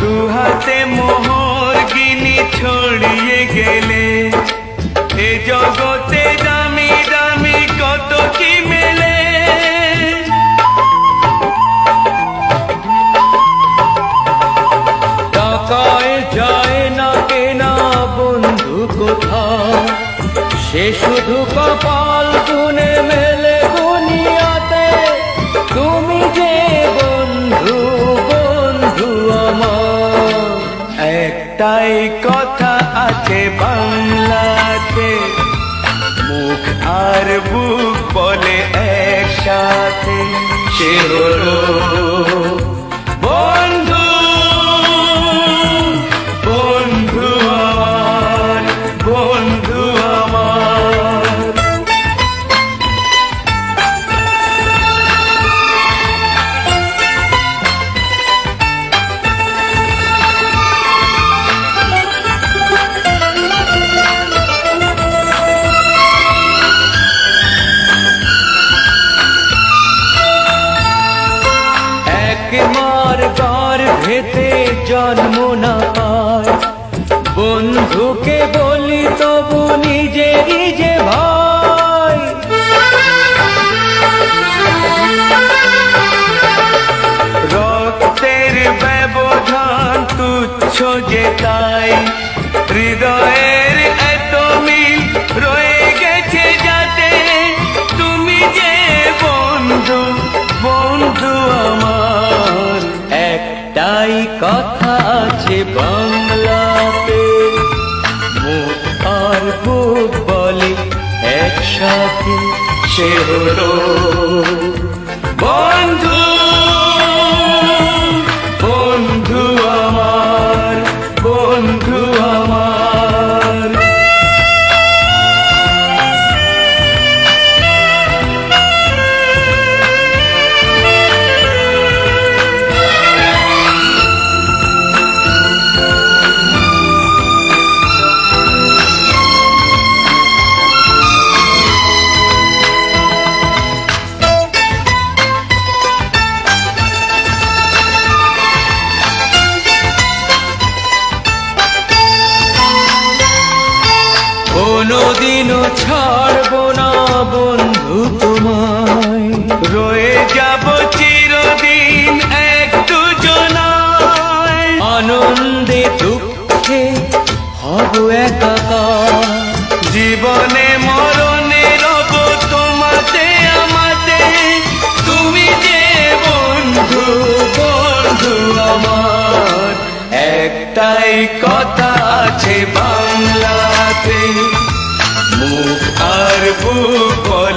দু হাতে মোহর গিনি ছড়িয়ে গেলে। এ জগতে দামি দামি কত কি মেলে। টাকায় যায় না কেনা বন্ধু কোথাও সে শুধু কপাল গুনে মেলে। একটাই কথা আছে বাংলাতে। মুখ আর বুক বলে একসাথে। সে হলো এক মার গার ভেতে জন্ম না পায়। বন্ধুকে বলি তবু নিজেরই যে ভাই। রক্তের ব্যবধান তুচ্ছ যে তাই হৃদয়ের আর বুক বলে একসাথে সে হলো বন্ধু। বন্ধু আমার বন্ধু আমার। কোনোদিনও ছাড়বো না বন্ধু তোমায়। রয়ে যাব চিরদিন এক দুজনায়। আনন্দে দুঃখে হব একাকার। জীবনে মরণে রব তোমাতে, আমাতে। তুমি যে বন্ধু বন্ধু আমার। একটাই কথা আছে বাংলাতে বুক বলে